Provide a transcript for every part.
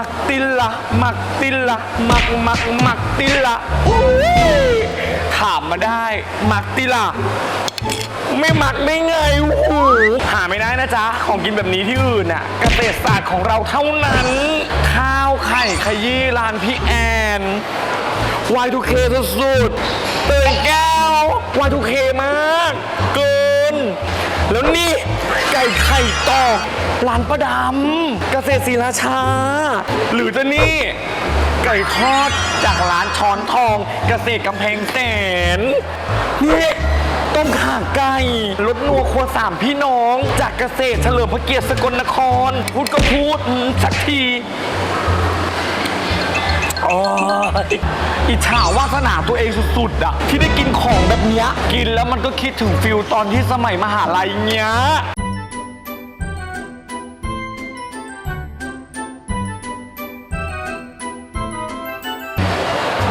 มักติลละมักติลละมักมักมักติลละอุ๊ยถามมาได้ มักติละไม่หมักได้ไงโอ้โหหาไม่ได้นะจ๊ะ ของกินแบบนี้ที่อื่นน่ะเกษตรศาสตร์ของเราเท่านั้น ข้าวไข่ขยี้ร้านพี่แอน Y2K สุดๆเตือนแก้ว Y2K มาก เกิน แล้วนี่ไก่ไข่ตอกร้านประดำเกษตรศรีราชา หรือจะนี่ ไก่ทอดจากร้านช้อนทองเกษตรกำแพงแสนนี่ต้มข่าไก่รสนัวครัวสามพี่น้อง จากเกษตรเฉลิมพระเกียรติสกลนคร พูดก็พูดสักที ยอิจฉาวาสนาตัวเองสุดๆอะที่ได้กินของแบบเนี้ยกินแล้วมันก็คิดถึงฟิลตอนที่สมัยมหาลัยเนี้ย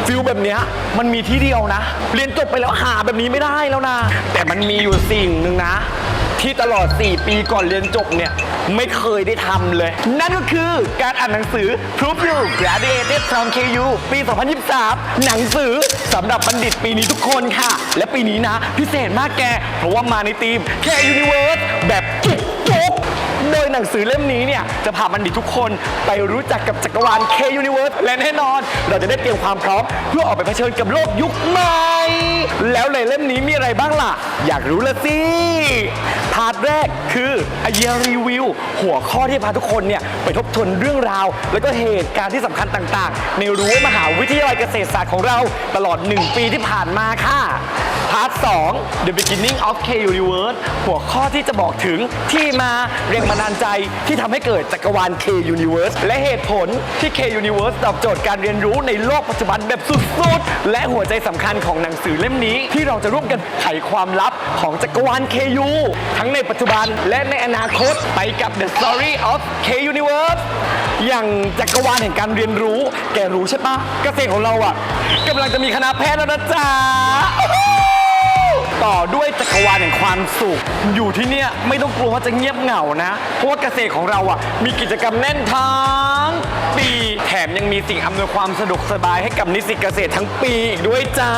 ฟิลแบบเนี้ยมันมีที่เดียวนะ เรียนจบไปแล้วหาแบบนี้ไม่ได้แล้วนะ แต่มันมีอยู่สิ่งหนึ่งนะ ที่ตลอด 4 ปีก่อนเรียนจบเนี่ยไม่เคยได้ทำเลย นั่นก็คือการอ่านหนังสือ Proof You Graduated from KU ปี 2023 หนังสือสำหรับบัณฑิตปีนี้ทุกคนค่ะ และปีนี้นะ พิเศษมากแก เพราะว่ามาในทีม K Universe แบบจุกจุก โดยหนังสือเล่มนี้เนี่ยจะพาบัณฑิตทุกคนไปรู้จักกับจักรวาล K Universe และแน่นอน เราจะได้เตรียมความพร้อม เพื่อออกไปเผชิญกับโลกยุคใหม่ แล้วในเล่มนี้มีอะไรบ้างล่ะ อยากรู้ละสิพาร์ทแรกคือไอเดียรีวิวหัวข้อที่พาทุกคนเนี่ยไปทบทวนเรื่องราว แล้วก็เหตุการณ์ที่สำคัญต่างๆ ในรั้วมหาวิทยาลัยเกษตรศาสตร์ของเราตลอด 1 ปีที่ผ่านมาค่ะ พาร์ท 2 The Beginning of K Universe หัวข้อที่จะบอกถึงที่มาแรงบันดาลใจที่ทำให้เกิดจักรวาล K Universe และเหตุผลที่ K Universe ตอบโจทย์การเรียนรู้ในโลกปัจจุบันแบบสุดๆ และหัวใจสำคัญของหนังสือเล่มนี้ ที่เราจะร่วมกันไขความลับของจักรวาล KU ทั้งในปัจจุบันและในอนาคตไปกับ The Story of K Universe อย่างจักรวาลแห่งการเรียนรู้ แกรู้ใช่ปะเกษตรของเราอะกำลังจะมีคณะแพทย์แล้วนะจ๊ะ ต่อด้วยจักรวาลแห่งความสุข อยู่ที่เนี่ยไม่ต้องกลัวว่าจะเงียบเหงานะ เพราะว่าเกษตรของเราอะมีกิจกรรมแน่นทั้งปี แถมยังมีสิ่งอำนวยความสะดวกสบายให้กับนิสิตเกษตรทั้งปีอีกด้วยจ้า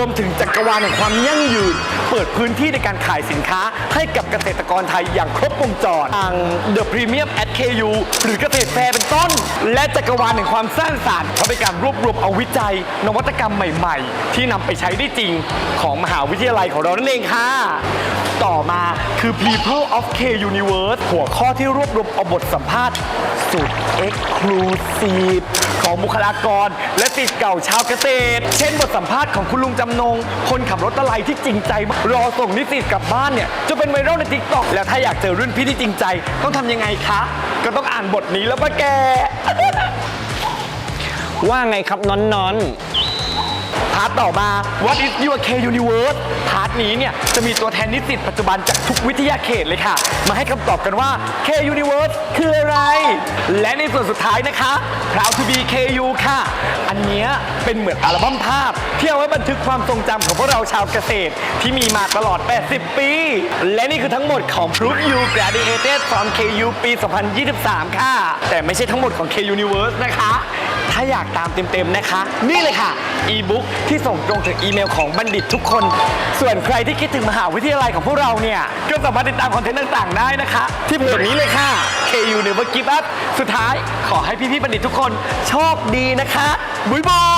วมถึงจักรวาลแห่งความยั่งยืน เปิดพื้นที่ในการขายสินค้า ให้กับเกษตรกรไทยอย่างครบวงจรทาง The Premium at KU หรือเกษตรแฟร์เป็นต้น และจักรวาลแห่งความสร้างสรรค์เพราะเป็นการรวบรวมเอาวิจัย นวัตกรรมใหม่ ๆ ที่นำไปใช้ได้จริงของมหาวิทยาลัยของเรานั่นเองค่ะ ต่อมาคือ People of K Universe หัวข้อที่รวบรวมเอาบทสัมภาษณ์ สุด Exclusive ของบุคลากร และติดเก่าชาวเกษตร เช่นบทสัมภาษณ์ของคุณลุงจำนง คนขับรถตะไลที่จริงใจรอส่งนิสิตกลับบ้านเนี่ยจะเป็นไวรัลในทิกตอกแล้วถ้าอยากเจอรุ่นพี่ที่จริงใจ ต้องทำยังไงคะ ก็ต้องอ่านบทนี้แล้วปะแก ว่าไงครับน้อนๆาร์ทต่อมา What is your K Universe พาร์ทนี้เนี่ย จะมีตัวแทนนิสิตปัจจุบันจากทุกวิทยาเขตเลยค่ะ มาให้คำตอบกันว่า K Universe คืออะไร และในส่วนสุดท้ายนะคะ Proud to be KU ค่ะ อันเนี้ยเป็นเหมือนอัลบั้มภาพ ที่เอาไว้บันทึกความทรงจำของพวกเราชาวเกษตร ที่มีมาตลอด 80 ปี และนี่คือทั้งหมดของ Proof You Graduated from KU ปี 2023 ค่ะ แต่ไม่ใช่ทั้งหมดของ K Universe นะคะ ถ้าอยากตามเต็มๆนะคะ นี่เลยค่ะ อีบุ๊กที่ส่งตรงถึงอีเมลของบัณฑิตทุกคน ส่วนใครที่คิดถึงมหาวิทยาลัยของพวกเราเนี่ย ก็สามารถติดตามคอนเทนต์ต่างๆ ได้นะคะ ที่เพจนี้เลยค่ะ KU Never Give Up สุดท้ายขอให้พี่ๆบัณฑิตทุกคนโชคดีนะคะบ๊ายบาย